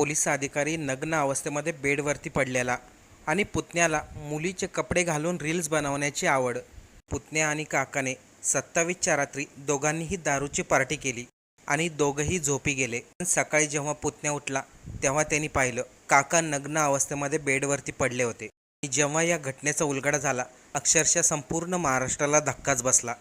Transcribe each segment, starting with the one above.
Police अधिकारी नग्न अवस्थेमध्ये बेडवरती पडलेला आणि पुतण्याला मुलीचे कपडे घालून रील्स बनवण्याची आवड. पुतण्या आणि काकाने सत्तावीसच्या रात्री दोघांनीही दारूची पार्टी केली आणि दोघंही झोपी गेले. पण सकाळी जेव्हा पुतण्या उठला तेव्हा त्यांनी पाहिलं काका नग्न अवस्थेमध्ये बेडवरती पडले होते. जेव्हा या घटनेचा उलगडा झाला अक्षरशः संपूर्ण महाराष्ट्राला धक्काच बसला.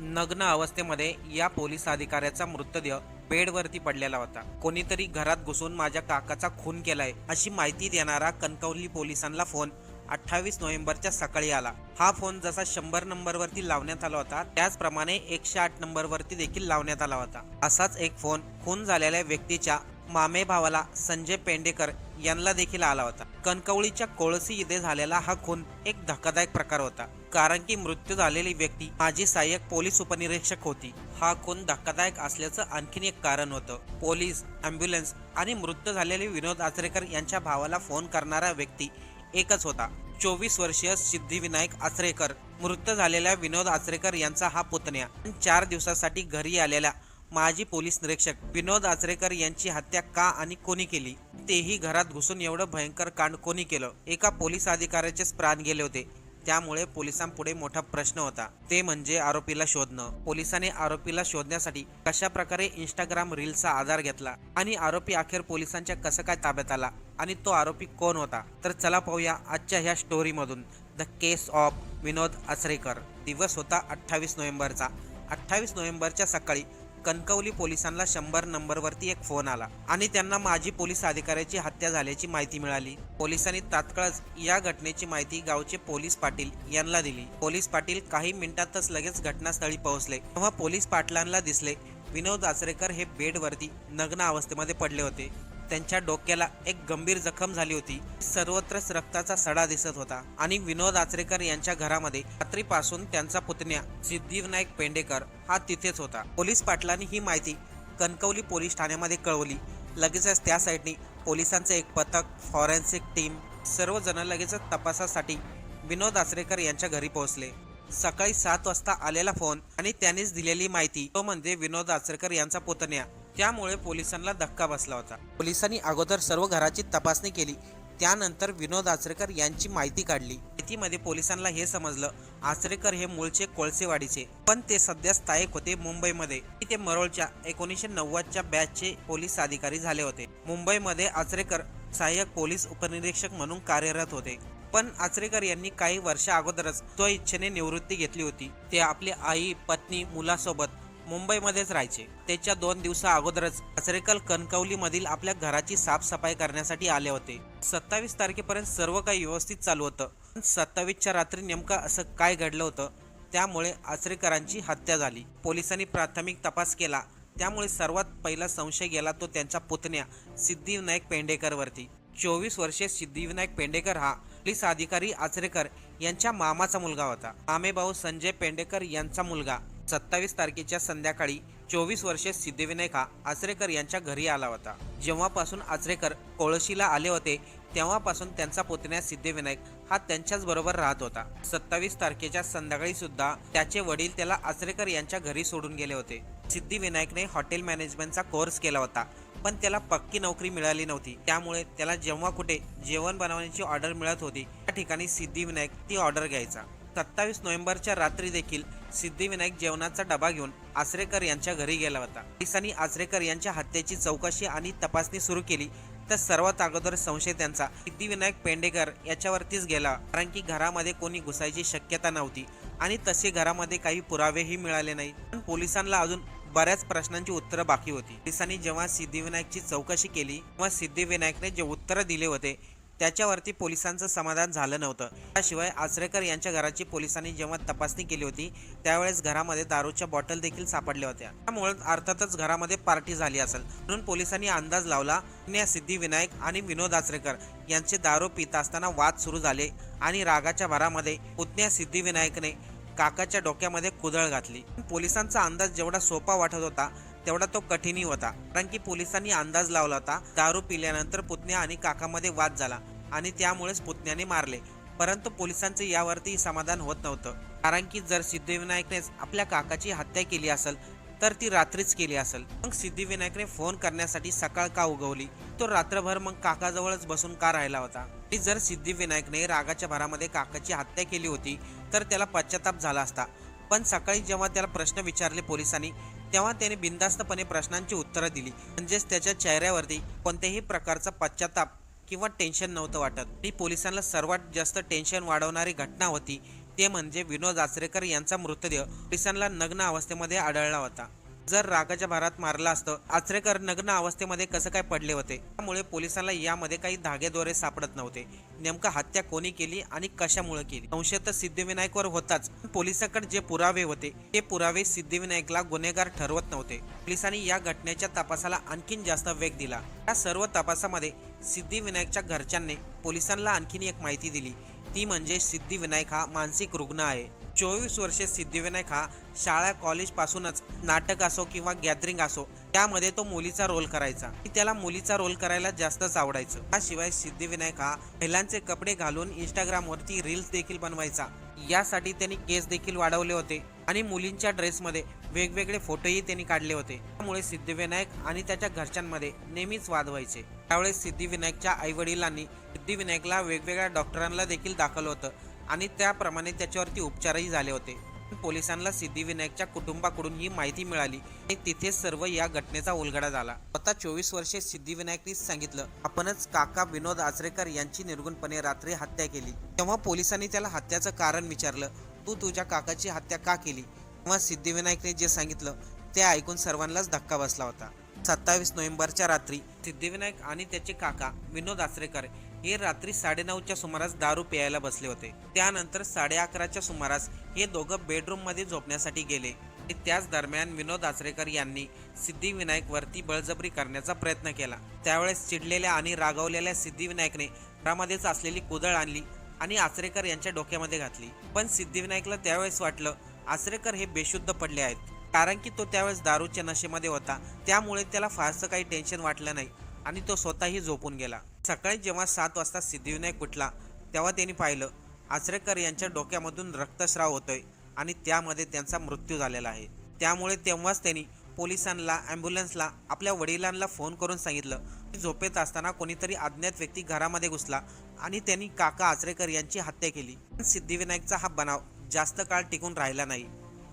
नग्न अवस्थेमध्ये या पोलीस अधिकाऱ्याचा मृतदेह बेडवरती पडलेला होता. कोणीतरी घरात घुसून माझ्या काकाचा खून केलाय अशी माहिती देणारा कणकवली पोलिसांना फोन. अठ्ठावीस नोव्हेंबरच्या सकाळी आला. हा फोन जसा शंभर नंबरवरती लावण्यात आला होता त्याचप्रमाणे एकशे आठ नंबरवरती देखील लावण्यात आला होता. असाच एक फोन खून झालेल्या व्यक्तीच्या मामे भावाला संजय पेंडेकर यांना देखील आला होता. कणकवळीच्या कोळसी इथे झालेला हा खून एक धक्कादायक प्रकार होता. कारण की मृत्यू झालेली व्यक्ती माजी सहाय्यक पोलीस उपनिरीक्षक होती. हा खून धक्कादायक असल्याचं आणखीन एक कारण होतं. पोलीस अँब्युलन्स आणि मृत्यू झालेले विनोद आचरेकर यांच्या भावाला फोन करणारा व्यक्ती एकच होता. चोवीस वर्षीय सिद्धिविनायक आचरेकर मृत झालेल्या विनोद आचरेकर यांचा हा पुतण्या. चार दिवसासाठी घरी आलेल्या माजी पोलीस निरीक्षक विनोद आचरेकर यांची हत्या का आणि कोणी केली? तेही घरात घुसून एवढं भयंकर कांड कोणी केलं? एका पोलीस अधिकाऱ्याचेच प्राण गेले होते. त्यामुळे पोलिसांपुढे मोठा प्रश्न होता. ते म्हणजे आरोपीला शोधणं. पोलिसांनी आरोपीला शोधण्यासाठी कशा प्रकारे इंस्टाग्राम रील्सचा आधार घेतला आणि आरोपी अखेर पोलिसांच्या कसं काय ताब्यात आला आणि तो आरोपी कोण होता? तर चला पाहूया आजच्या ह्या स्टोरीमधून the case of Vinod Achrekar दिवस होता अठ्ठावीस नोव्हेंबरचा. अठ्ठावीस नोव्हेंबरच्या सकाळी कणकवली पोलिसांना शंभर नंबरवरती एक फोन आला आणि त्यांना माजी पोलीस अधिकाऱ्याची हत्या झाल्याची माहिती मिळाली. पोलिसांनी तात्काळच या घटनेची माहिती गावचे पोलीस पाटील यांना दिली. पोलीस पाटील काही मिनिटातच लगेच घटनास्थळी पोहोचले. तेव्हा पोलीस पाटलांना दिसले विनोद आचरेकर हे बेडवरती नग्न अवस्थेमध्ये पडले होते. त्यांच्या डोक्याला एक गंभीर जखम झाली होती. सर्वत्रच रक्ताचा सडा दिसत होता आणि विनोद आचरेकर यांच्या घरामध्ये रात्रीपासून त्यांचा पुतण्या सिद्धिविनायक पेंडेकर हा तिथेच होता. पोलीस पाटलांनी ही माहिती कणकवली पोलीस ठाण्यामध्ये कळवली. लगेचच त्या साईडनी पोलिसांचे एक पथक फॉरेन्सिक टीम सर्वजण लगेचच तपासासाठी विनोद आचरेकर यांच्या घरी पोहोचले. सकाळी सात वाजता आलेला फोन आणि त्यांनीच दिलेली माहिती. तो म्हणजे विनोद आचरेकर यांचा पुतण्या. त्यामुळे पोलिसांना धक्का बसला होता. पोलिसांनी अगोदर सर्व घराची तपासणी केली. त्यानंतर विनोद आचरेकर यांची माहिती काढली. माहितीमध्ये पोलिसांना हे समजलं आचरेकर हे मूळचे कोळसेवाडीचे पण ते सध्या स्थायिक होते मुंबईमध्ये. ते मरोळच्या एकोणीसशे नव्वदच्या बॅचचे पोलीस अधिकारी झाले होते. मुंबईमध्ये आचरेकर सहाय्यक पोलीस उपनिरीक्षक म्हणून कार्यरत होते. पण आचरेकर यांनी काही वर्षा अगोदरच तो इच्छेने निवृत्ती घेतली होती. ते आपली आई पत्नी मुलासोबत मुंबईमध्येच राहायचे. त्याच्या दोन दिवसा अगोदरच आचरेकर कणकवली मधील आपल्या घराची साफसफाई करण्यासाठी आले होते. सत्तावीस तारखेपर्यंत सर्व काही व्यवस्थित चालू होतं. पण सत्तावीसच्या रात्री नेमकं असं काय घडलं होतं? त्यामुळे आचरेकरांची हत्या झाली. पोलिसांनी प्राथमिक तपास केला. त्यामुळे सर्वात पहिला संशय गेला तो त्यांच्या पुतण्या सिद्धिविनायक पेंडेकरवरती. चोवीस वर्षे सिद्धिविनायक पेंडेकर हा पोलीस अधिकारी आचरेकर यांच्या मामाचा मुलगा होता. मामेभाऊ संजय पेंडेकर यांचा मुलगा. सत्तावीस तारखेच्या संध्याकाळी चोवीस वर्षे सिद्धिविनायक हा आचरेकर यांच्या घरी आला होता. जेव्हापासून आचरेकर कोळशीला आले होते तेव्हापासून त्यांचा पुतण्या सिद्धिविनायक हा त्यांच्याच बरोबर राहत होता. सत्तावीस तारखेच्या संध्याकाळी सुद्धा त्याचे वडील त्याला आचरेकर यांच्या घरी सोडून गेले होते. सिद्धिविनायकने हॉटेल मॅनेजमेंटचा कोर्स केला होता पण त्याला पक्की नोकरी मिळाली नव्हती. त्यामुळे त्याला जेव्हा कुठे जेवण बनवण्याची ऑर्डर मिळत होती त्या ठिकाणी सिद्धिविनायक ती ऑर्डर घ्यायचा. सत्तावीस नोव्हेंबरच्या रात्री देखील सिद्धिविनायक जेवणाचा डबा घेऊन आचरेकर यांच्या घरी गेला होता. पोलिसांनी आचरेकर यांच्या हत्येची चौकशी आणि तपासणी सुरू केली तर सर्वात अगोदर संशय त्यांचा सिद्धिविनायक पेंडेकर याच्यावरतीच गेला. कारण की घरामध्ये कोणी घुसायची शक्यता नव्हती आणि तसे घरामध्ये काही पुरावेही मिळाले नाही. पण पोलिसांना अजून बऱ्याच प्रश्नांची उत्तरं बाकी होती. पोलिसांनी जेव्हा सिद्धिविनायकची चौकशी केली तेव्हा सिद्धिविनायकने जे उत्तरं दिले होते त्याच्यावरती पोलिसांचं समाधान झालं नव्हतं. त्याशिवाय आचरेकर यांच्या घराची पोलिसांनी जेव्हा तपासणी केली होती त्यावेळेस घरामध्ये दारूच्या बॉटल देखील सापडल्या होत्या. त्यामुळे अर्थातच घरामध्ये पार्टी झाली असेल. म्हणून पोलिसांनी अंदाज लावला या सिद्धिविनायक आणि विनोद आचरेकर यांचे दारू पित असताना वाद सुरू झाले आणि रागाच्या भरामध्ये पुतण्या सिद्धिविनायकने काकाच्या डोक्यामध्ये कुदळ घातली. पोलिसांचा अंदाज जेवढा सोपा वाटत होता तेवढा तो कठीणही होता. कारण की पोलिसांनी अंदाज लावला होता दारू पिल्यानंतर पुतण्या आणि काकामध्ये वाद झाला आणि त्यामुळेच पुतण्याने मारले. परंतु पोलिसांचे यावरती समाधान होत नव्हतं. कारण की जर सिद्धिविनायकनेच आपल्या काकाची हत्या केली असेल तर ती रात्रीच केली असेल. मग सिद्धिविनायकने फोन करण्यासाठी सकाळ का उगवली? तो रात्रभर मग काकाजवळच बसून का राहिला होता? आणि जर सिद्धिविनायकने रागाच्या भरामध्ये काकाची हत्या केली होती तर त्याला पश्चाताप झाला असता. पण सकाळी जेव्हा त्याला प्रश्न विचारले पोलिसांनी तेव्हा त्याने बिंदास्तपणे प्रश्नांची उत्तरं दिली. म्हणजेच त्याच्या चेहऱ्यावरती कोणत्याही प्रकारचा पश्चाताप किंवा टेन्शन नव्हतं वाटत. आणि पोलिसांना सर्वात जास्त टेन्शन वाढवणारी घटना होती ते म्हणजे विनोद आचरेकर यांचा मृतदेह. पोलिसांना नग्न अवस्थेमध्ये आढळला होता. जर रागाच्या भारात मारलं असतं आचरेकर नग्न अवस्थेमध्ये कसं काय पडले होते? त्यामुळे पोलिसांना यामध्ये काही धागेदोरे सापडत नव्हते. नेमका हत्या कोणी केली आणि कशामुळे केली? संशय तर सिद्धिविनायकवर होताच. पोलिसांकडे जे पुरावे होते ते पुरावे सिद्धिविनायकला गुन्हेगार ठरवत नव्हते. पोलिसांनी या घटनेच्या तपासाला आणखीन जास्त वेग दिला. या सर्व तपासामध्ये सिद्धिविनायकच्या घरच्यांनी पोलिसांना आणखीन एक माहिती दिली. ती म्हणजे सिद्धिविनायक हा मानसिक रुग्ण आहे. चोवीस वर्षे सिद्धिविनायक हा शाळा कॉलेजपासूनच नाटक असो किंवा गॅदरिंग असो त्यामध्ये तो मुलीचा रोल करायचा. त्याला मुलीचा रोल करायला जास्तच आवडायचं. त्याशिवाय सिद्धिविनायक हा महिलांचे कपडे घालून इंस्टाग्रामवरती रील्स देखील बनवायचा. यासाठी त्यांनी केस देखील वाढवले होते आणि मुलींच्या ड्रेसमध्ये वेगवेगळे फोटोही त्यांनी काढले होते. त्यामुळे सिद्धिविनायक आणि त्याच्या घरच्यांमध्ये नेहमीच वाद व्हायचे. त्यावेळेस सिद्धिविनायकच्या आई वडिलांनी सिद्धिविनायकला वेगवेगळ्या डॉक्टरांना देखील दाखल होतं. आणि त्याप्रमाणे त्याच्यावरती उपचारही झाले होते. पोलिसांना सिद्धिविनायकच्या कुटुंबाकडून ही माहिती मिळाली आणि तिथे सर्व या घटनेचा उलगडा झाला. स्वतः चोवीस वर्षे सिद्धिविनायकनीच सांगितलं आपणच काका विनोद आचरेकर यांची निर्गुणपणे रात्री हत्या केली. तेव्हा पोलिसांनी त्याला हत्याचं कारण विचारलं तू तुझ्या काकाची हत्या का केली? तेव्हा सिद्धिविनायकने जे सांगितलं ते ऐकून सर्वांनाच धक्का बसला होता. सत्तावीस नोव्हेंबरच्या रात्री सिद्धिविनायक आणि त्याचे काका विनोद आचरेकर हे रात्री साडेनऊच्या सुमारास दारू प्यायला बसले होते. त्यानंतर साडे अकराच्या सुमारास हे दोघं बेडरूममध्ये झोपण्यासाठी गेले. आणि त्याच दरम्यान विनोद आचरेकर यांनी सिद्धिविनायक वरती बळजबरी करण्याचा प्रयत्न केला. त्यावेळेस चिडलेल्या आणि रागावलेल्या सिद्धिविनायकने घरामध्येच असलेली कुदळ आणली आणि आचरेकर यांच्या डोक्यामध्ये घातली. पण सिद्धिविनायकला त्यावेळेस वाटलं आचरेकर हे बेशुद्ध पडले आहेत. कारण की तो त्यावेळेस दारूच्या नशेमध्ये होता. त्यामुळे त्याला फारसं काही टेन्शन वाटलं नाही आणि तो स्वतःही झोपून गेला. सकाळी जेव्हा सात वाजता सिद्धिविनायक उठला तेव्हा त्यांनी पाहिलं आचरेकर यांच्या डोक्यामधून रक्तस्राव होतोय आणि त्यामध्ये त्यांचा मृत्यू झालेला आहे. त्यामुळे तेव्हाच त्यांनी पोलिसांना ॲम्ब्युलन्सला आपल्या वडिलांना फोन करून सांगितलं. की झोपेत असताना कोणीतरी अज्ञात व्यक्ती घरामध्ये घुसला आणि त्यांनी काका आचरेकर यांची हत्या केली. पण सिद्धिविनायकचा हा बनाव जास्त काळ टिकून राहिला नाही.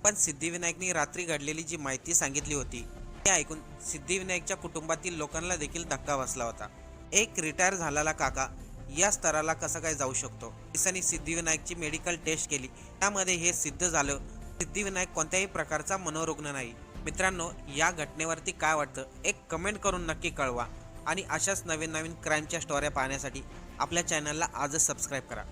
पण सिद्धिविनायकनी रात्री घडलेली जी माहिती सांगितली होती ते ऐकून सिद्धिविनायकच्या कुटुंबातील लोकांना देखील धक्का बसला होता. एक रिटायर झालेला काका या स्तराला कसं काय जाऊ शकतो? पोलिसांनी सिद्धिविनायकची मेडिकल टेस्ट केली. त्यामध्ये हे सिद्ध झालं सिद्धिविनायक कोणत्याही प्रकारचा मनोरुग्ण नाही. मित्रांनो या घटनेवरती काय वाटतं? एक कमेंट करून नक्की कळवा. आणि अशाच नवीन नवीन क्राईमच्या स्टोऱ्या पाहण्यासाठी आपल्या चॅनलला आजच सबस्क्राईब करा.